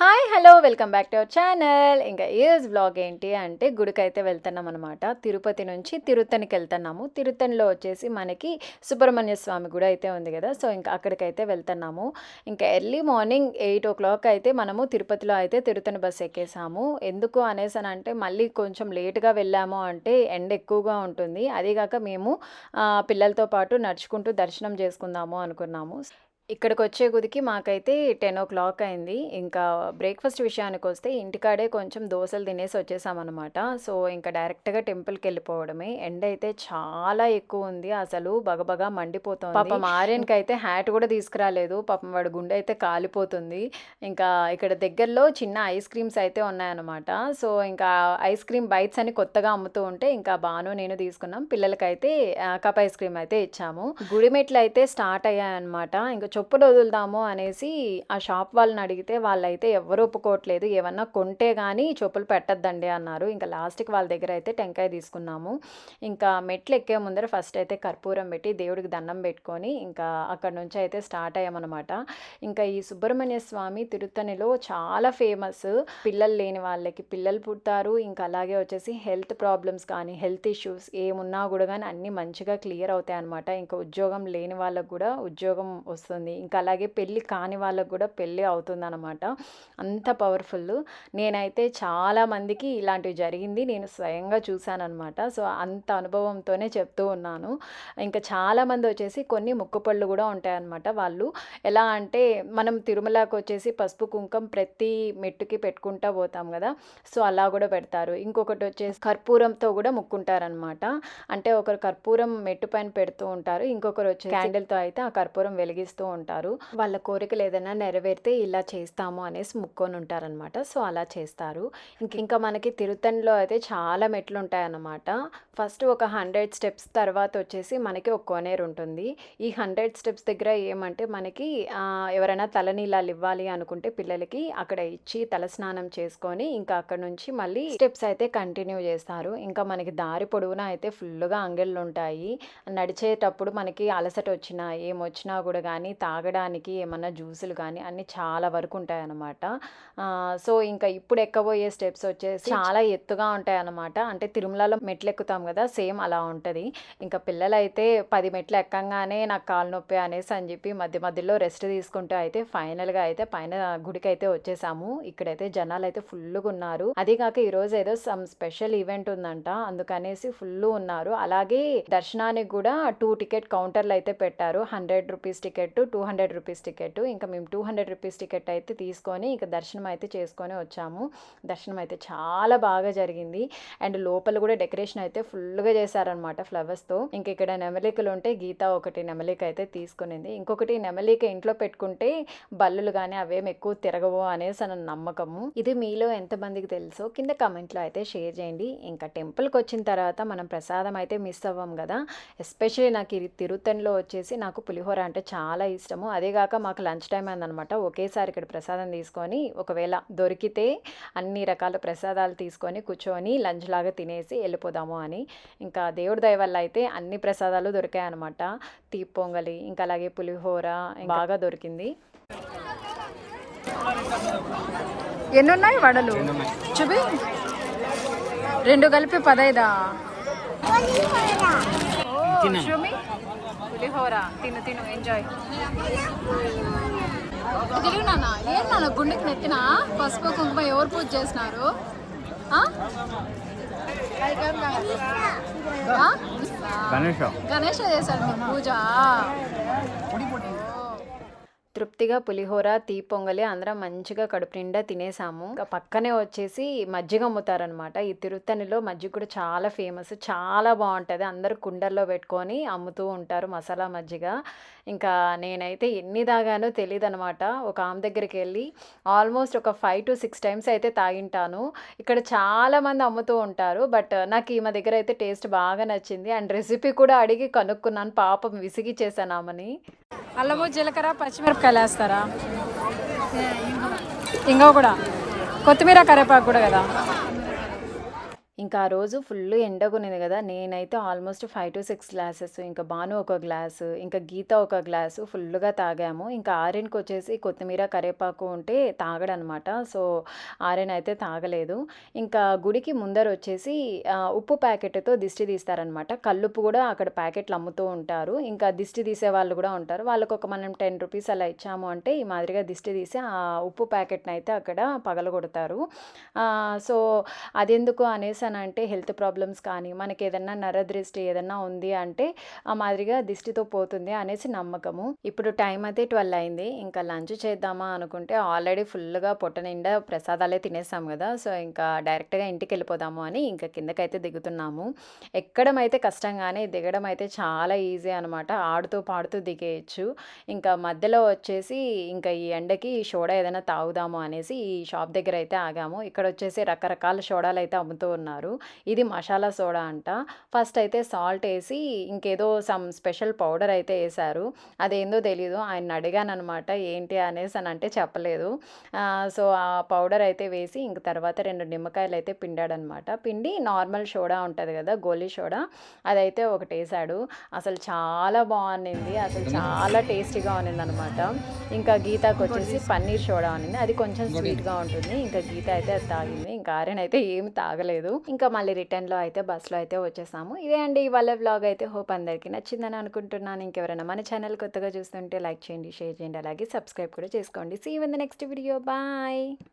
Hi hello welcome back to our channel ఇంకా ఈరోజు blog ఏంటి అంటే గుడికైతే వెళ్తున్నాం అనమాట తిరుపతి నుంచి తిరుత్తనికి వెళ్తున్నాము. తిరుత్తనిలో వచ్చేసి మనకి సుబ్రహ్మణ్య స్వామి గుడి అయితే ఉంది కదా. సో ఇంకా అక్కడికైతే వెళ్తున్నాము. ఇంకా early morning eight o'clock అయితే మనము తిరుపతిలో అయితే తిరుత్తని బస్ ఎక్కేసాము. ఎందుకు అనేసి అని అంటే మళ్ళీ కొంచెం లేట్గా వెళ్ళాము అంటే ఎండ ఎక్కువగా ఉంటుంది. అదేగాక మేము పిల్లలతో పాటు నడుచుకుంటూ దర్శనం చేసుకుందాము అనుకున్నాము. ఇక్కడికి వచ్చే గుదికి మాకైతే టెన్ ఓ క్లాక్ అయింది. ఇంకా బ్రేక్ఫాస్ట్ విషయానికి వస్తే ఇంటికాడే కొంచెం దోశలు తినేసి వచ్చేసామన్నమాట. సో ఇంకా డైరెక్ట్గా టెంపుల్కి వెళ్ళిపోవడమే. ఎండ అయితే చాలా ఎక్కువ ఉంది. అసలు బగబగా మండిపోతుంది. పాపం ఆర్యన్కి అయితే హ్యాట్ కూడా తీసుకురాలేదు. పాపం వాడి గుండె అయితే కాలిపోతుంది. ఇంకా ఇక్కడ దగ్గరలో చిన్న ఐస్ క్రీమ్స్ అయితే ఉన్నాయన్నమాట. సో ఇంకా ఐస్ క్రీమ్ బైట్స్ అని కొత్తగా అమ్ముతూ ఉంటే ఇంకా బాను నేను తీసుకున్నాం. పిల్లలకైతే కప్ ఐస్ క్రీమ్ అయితే ఇచ్చాము. గుడిమెట్లు అయితే స్టార్ట్ అయ్యాయన్నమాట. ఇంకా చొప్పులు వదులుదాము అనేసి ఆ షాప్ వాళ్ళని అడిగితే వాళ్ళైతే ఎవరు ఒప్పుకోవట్లేదు. ఏమన్నా కొంటే కానీ చెప్పులు పెట్టద్దండి అన్నారు. ఇంకా లాస్ట్కి వాళ్ళ దగ్గర అయితే టెంకాయ తీసుకున్నాము. ఇంకా మెట్లు ఎక్కే ముందర ఫస్ట్ అయితే కర్పూరం పెట్టి దేవుడికి దండం పెట్టుకొని ఇంకా అక్కడ నుంచి అయితే స్టార్ట్ అయ్యామన్నమాట. ఇంకా ఈ సుబ్రహ్మణ్య స్వామి తిరుత్తనిలో చాలా ఫేమస్. పిల్లలు లేని వాళ్ళకి పిల్లలు పుడతారు. ఇంకా అలాగే వచ్చేసి హెల్త్ ప్రాబ్లమ్స్ కానీ హెల్త్ ఇష్యూస్ ఏమున్నా కూడా కానీ అన్నీ మంచిగా క్లియర్ అవుతాయి అనమాట ఇంకా ఉద్యోగం లేని వాళ్ళకు కూడా ఉద్యోగం వస్తుంది. ఇంకా అలాగే పెళ్ళి కాని వాళ్ళకు కూడా పెళ్ళి అవుతుందన్నమాట. అంత పవర్ఫుల్ నేనైతే చాలామందికి ఇలాంటివి జరిగింది. నేను స్వయంగా చూశానమాట సో అంత అనుభవంతోనే చెప్తూ ఉన్నాను. ఇంకా చాలామంది వచ్చేసి కొన్ని ముక్కుపళ్ళు కూడా ఉంటాయన్నమాట వాళ్ళు. ఎలా అంటే మనం తిరుమలకి వచ్చేసి పసుపు కుంకం ప్రతి మెట్టుకి పెట్టుకుంటా పోతాం కదా. సో అలా కూడా పెడతారు. ఇంకొకటి వచ్చేసి కర్పూరంతో కూడా ముక్కుంటారనమాట అంటే ఒకరు కర్పూరం మెట్టు పైన పెడుతూ ఉంటారు. ఇంకొకరు వచ్చి క్యాండిల్తో అయితే ఆ కర్పూరం వెలిగిస్తూ ఉంటారు. వాళ్ళ కోరికలు ఏదైనా నెరవేరితే ఇలా చేస్తాము అనేసి ముక్కొని ఉంటారనమాట సో అలా చేస్తారు. ఇంక ఇంకా మనకి తిరుత్తనిలో అయితే చాలా మెట్లు ఉంటాయన్నమాట ఫస్ట్ ఒక హండ్రెడ్ స్టెప్స్ తర్వాత వచ్చేసి మనకి ఒక కోనేరు ఉంటుంది. ఈ హండ్రెడ్ స్టెప్స్ దగ్గర ఏమంటే మనకి ఎవరైనా తలనీలాలు ఇవ్వాలి అనుకుంటే పిల్లలకి అక్కడ ఇచ్చి తలస్నానం చేసుకొని ఇంకా అక్కడ నుంచి మళ్ళీ స్టెప్స్ అయితే కంటిన్యూ చేస్తారు. ఇంకా మనకి దారి పొడవునా అయితే ఫుల్గా అంగళ్ళు ఉంటాయి. నడిచేటప్పుడు మనకి అలసట వచ్చినా ఏమొచ్చినా కూడా కానీ తాగడానికి ఏమన్నా జ్యూసులు కానీ అన్నీ చాలా వరకు ఉంటాయి అన్నమాట సో ఇంకా ఇప్పుడు ఎక్కబోయే స్టెప్స్ వచ్చేసి చాలా ఎత్తుగా ఉంటాయి అన్నమాట అంటే తిరుమలలో మెట్లు ఎక్కుతాం కదా సేమ్ అలా ఉంటుంది. ఇంకా పిల్లలైతే పది మెట్లు ఎక్కంగానే నాకు కాలు నొప్పి అనేసి అని చెప్పి మధ్య మధ్యలో రెస్ట్ తీసుకుంటూ అయితే ఫైనల్గా అయితే పైన గుడికి అయితే వచ్చేసాము. ఇక్కడైతే జనాలు అయితే ఫుల్గా ఉన్నారు. అదే కాక ఈ రోజు ఏదో సమ్ స్పెషల్ ఈవెంట్ ఉందంట. అందుకనేసి ఫుల్ ఉన్నారు. అలాగే దర్శనానికి కూడా టూ టికెట్ కౌంటర్లు అయితే పెట్టారు. Hundred rupees ticket two hundred rupees ticket ఇంకా మేము టూ హండ్రెడ్ రూపీస్ టికెట్ అయితే తీసుకొని ఇంకా దర్శనం అయితే చేసుకొని వచ్చాము. దర్శనం అయితే చాలా బాగా జరిగింది. అండ్ లోపల కూడా డెకరేషన్ అయితే ఫుల్గా చేశారనమాట ఫ్లవర్స్తో ఇంక ఇక్కడ నెమలికలు ఉంటే గీత ఒకటి నెమలిక అయితే తీసుకునింది. ఇంకొకటి నెమలిక ఇంట్లో పెట్టుకుంటే బల్లులు కానీ అవేం ఎక్కువ తిరగవు అనేసి అన్న నమ్మకము. ఇది మీలో ఎంతమందికి తెలుసో కింద కమెంట్లో అయితే షేర్ చేయండి. ఇంకా టెంపుల్కి వచ్చిన తర్వాత మనం ప్రసాదం అయితే మిస్ అవ్వం కదా. ఎస్పెషల్లీ నాకు ఇది తిరుత్తనిలో వచ్చేసి నాకు పులిహోర అంటే చాలా ఇష్టము అదేగాక మాకు లంచ్ టైం అయిందనమాట. ఒకేసారి ఇక్కడ ప్రసాదం తీసుకొని ఒకవేళ దొరికితే అన్ని రకాల ప్రసాదాలు తీసుకొని కూర్చొని లంచ్ లాగా తినేసి వెళ్ళిపోదాము అని. ఇంకా దేవుడి దయ వల్ల అయితే అన్ని ప్రసాదాలు దొరికాయి అనమాట తీపి పొంగలి ఇంకా అలాగే పులిహోర బాగా దొరికింది. ఎన్ని ఉన్నాయి వడలు? చూపి. రెండు కలిపి పదైదా? పులిహోర తిను తిను ఎంజాయ్ తెలుగు నాన్న. ఏం నాన్న గుండెకి నెత్తిన పసుపు కుంకుమ ఎవరు పూజ చేసినారు? గణేష. గణేష చేశాడు పూజ. తృప్తిగా పులిహోర తీ పొంగలి అందరం మంచిగా కడుపు నిండా తినేసాము. పక్కనే వచ్చేసి మజ్జిగ అమ్ముతారనమాట ఈ తిరుత్తనిలో మజ్జిగ కూడా చాలా ఫేమస్ చాలా బాగుంటుంది. అందరూ కుండల్లో పెట్టుకొని అమ్ముతూ ఉంటారు మసాలా మజ్జిగ. ఇంకా నేనైతే ఎన్ని తాగానో తెలియదు అనమాట ఒక ఆమె దగ్గరికి వెళ్ళి ఆల్మోస్ట్ ఒక ఫైవ్ టు సిక్స్ టైమ్స్ అయితే తాగింటాను. ఇక్కడ చాలామంది అమ్ముతూ ఉంటారు బట్ నాకు ఈమె దగ్గర అయితే టేస్ట్ బాగా నచ్చింది. అండ్ రెసిపీ కూడా అడిగి కనుక్కున్నాను. పాపం విసిగి చేశాను ఆమెని. అల్లము జీలకర్ర పచ్చిమిరపకాయలు వేస్తారా? ఇంకో కూడా. కొత్తిమీర కరివేపాకు కూడా కదా? ఇంకా ఆ రోజు ఫుల్ ఎండగునింది కదా నేనైతే almost five to six glasses ఇంకా భాను ఒక గ్లాసు ఇంకా గీత ఒక గ్లాసు ఫుల్గా తాగాము. ఇంకా ఆర్యన్కి వచ్చేసి కొత్తిమీర కరివేపాకు ఉంటే తాగడనమాట. సో ఆర్యన్ అయితే తాగలేదు. ఇంకా గుడికి ముందర వచ్చేసి ఉప్పు ప్యాకెట్తో దిష్టి తీస్తారనమాట. కల్లుప్పు కూడా అక్కడ ప్యాకెట్లు అమ్ముతూ ఉంటారు. ఇంకా దిష్టి తీసే వాళ్ళు కూడా ఉంటారు. వాళ్ళకు ఒక మనం టెన్ రూపీస్ అలా ఇచ్చాము అంటే ఈ మాదిరిగా దిష్టి తీసి ఆ ఉప్పు ప్యాకెట్ని అయితే అక్కడ పగలగొడతారు. సో అదెందుకు అనేసి అని అంటే హెల్త్ ప్రాబ్లమ్స్ కానీ మనకి ఏదన్నా నరదృష్టి ఏదన్నా ఉంది అంటే ఆ మాదిరిగా దిష్టితో పోతుంది అనేసి నమ్మకము. ఇప్పుడు టైం అయితే ట్వెల్వ్ అయింది. ఇంకా లంచ్ చేద్దామా అనుకుంటే ఆల్రెడీ ఫుల్గా పొట్ట నిండా ప్రసాదాలే తినేసాం కదా. సో ఇంకా డైరెక్ట్గా ఇంటికి వెళ్ళిపోదాము అని ఇంకా కిందకైతే దిగుతున్నాము. ఎక్కడం అయితే కష్టంగానే దిగడం అయితే చాలా ఈజీ అనమాట ఆడుతూ పాడుతూ దిగేయచ్చు. ఇంకా మధ్యలో వచ్చేసి ఇంకా ఈ ఎండకి షోడా ఏదైనా తాగుదాము అనేసి ఈ షాప్ దగ్గర అయితే ఆగాము. ఇక్కడ వచ్చేసి రకరకాల షోడాలు అయితే అమ్ముతూ ఉన్నారు. ఇది మసాలా సోడా అంట. ఫస్ట్ అయితే సాల్ట్ వేసి ఇంకేదో సమ్ స్పెషల్ పౌడర్ అయితే వేశారు అదేందో తెలీదు. ఆయన అడిగాను అనమాట ఏంటి? అనేసి అని అంటే చెప్పలేదు. సో ఆ పౌడర్ అయితే వేసి ఇంక తర్వాత రెండు నిమ్మకాయలు అయితే పిండాడనమాట పిండి నార్మల్ సోడా ఉంటుంది కదా గోలీ సోడా అదైతే ఒకటి వేసాడు. అసలు చాలా బాగుంది అసలు చాలా టేస్టీగా ఉన్నింది అనమాట ఇంకా గీతాకు వచ్చేసి పన్నీర్ సోడా ఉన్నింది. అది కొంచెం స్వీట్గా ఉంటుంది. ఇంకా గీత అయితే అది తాగింది. ఇంకా ఆర్యన్ అయితే ఏమి తాగలేదు. ఇంకా మళ్ళీ రిటర్న్లో అయితే బస్సులో అయితే వచ్చేసాము. ఇదే అండి ఇవాళ వ్లాగ్ అయితే హోప్ అందరికీ నచ్చిందని అనుకుంటున్నాను. ఇంకెవరైనా మన ఛానల్ కొత్తగా చూస్తుంటే లైక్ చేయండి షేర్ చేయండి అలాగే సబ్స్క్రైబ్ కూడా చేసుకోండి. See in the next video bye